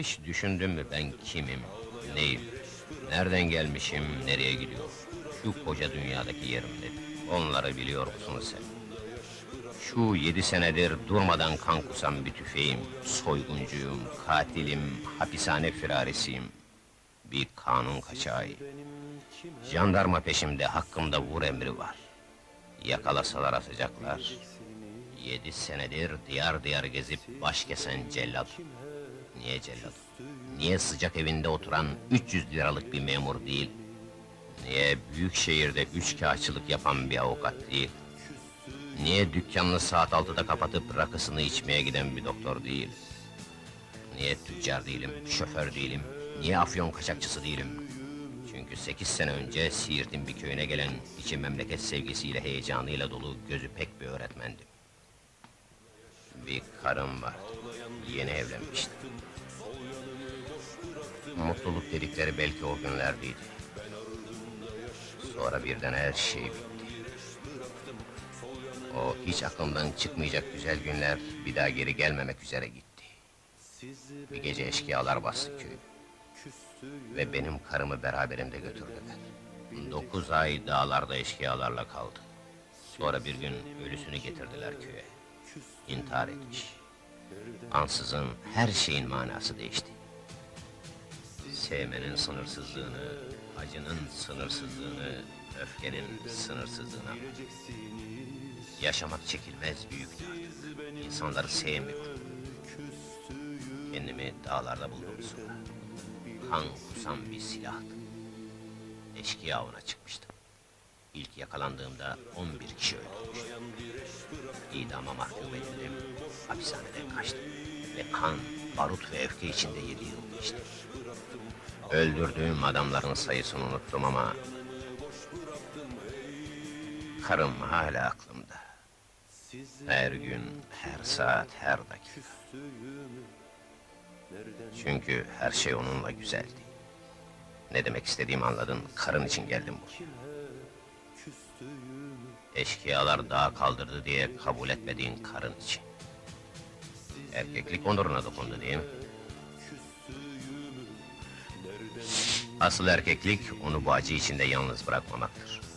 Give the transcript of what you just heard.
Hiç düşündün mü ben kimim, neyim, nereden gelmişim, nereye gidiyorum? Şu koca dünyadaki yerim nedir? Onları biliyor musun sen? Şu yedi senedir durmadan kan kusan bir tüfeğim, soyguncuyum, katilim, hapishane firarisiyim. Bir kanun kaçağıyım. Jandarma peşimde, hakkımda vur emri var. Yakalasalar asacaklar. Yedi senedir diyar diyar gezip baş kesen cellat. Niye cellat? Niye sıcak evinde oturan 300 liralık bir memur değil? Niye büyük şehirde üç kağıtçılık yapan bir avukat değil? Niye dükkanını saat altıda kapatıp rakısını içmeye giden bir doktor değil? Niye tüccar değilim, şoför değilim, niye afyon kaçakçısı değilim? Çünkü sekiz sene önce Siirt'in bir köyüne gelen, içi memleket sevgisiyle, heyecanıyla dolu, gözü pek bir öğretmendim. Bir karım vardı, yeni evlenmiştim. Mutluluk dedikleri belki o günlerdeydi. Sonra birden her şey bitti. O hiç aklımdan çıkmayacak güzel günler bir daha geri gelmemek üzere gitti. Bir gece eşkıyalar bastı köyü. Ve benim karımı beraberinde götürdüler. Dokuz ay dağlarda eşkıyalarla kaldı. Sonra bir gün ölüsünü getirdiler köye. İntihar etmiş. Ansızın her şeyin manası değişti. Sevmenin sınırsızlığını, acının sınırsızlığını, öfkenin sınırsızlığını anladım. Yaşamak çekilmez büyük dert. İnsanları sevmiyorum. Kendimi dağlarda buldum sonra. Kan kusan bir silahtı. Eşkıya avına çıkmıştım. İlk yakalandığımda 11 kişi öldürmüştüm. İdama mahkum edildim, hapishaneden kaçtım. Ve kan, barut ve öfke içinde yedi yıl geçti. Öldürdüğüm adamların sayısını unuttum ama... ...karım hala aklımda. Her gün, her saat, her dakika. Çünkü her şey onunla güzeldi. Ne demek istediğimi anladın, karın için geldim buraya. Eşkıyalar dağa kaldırdı diye kabul etmediğin karın için. Erkeklik onuruna dokundu değil mi? Asıl erkeklik onu bu acı içinde yalnız bırakmamaktır.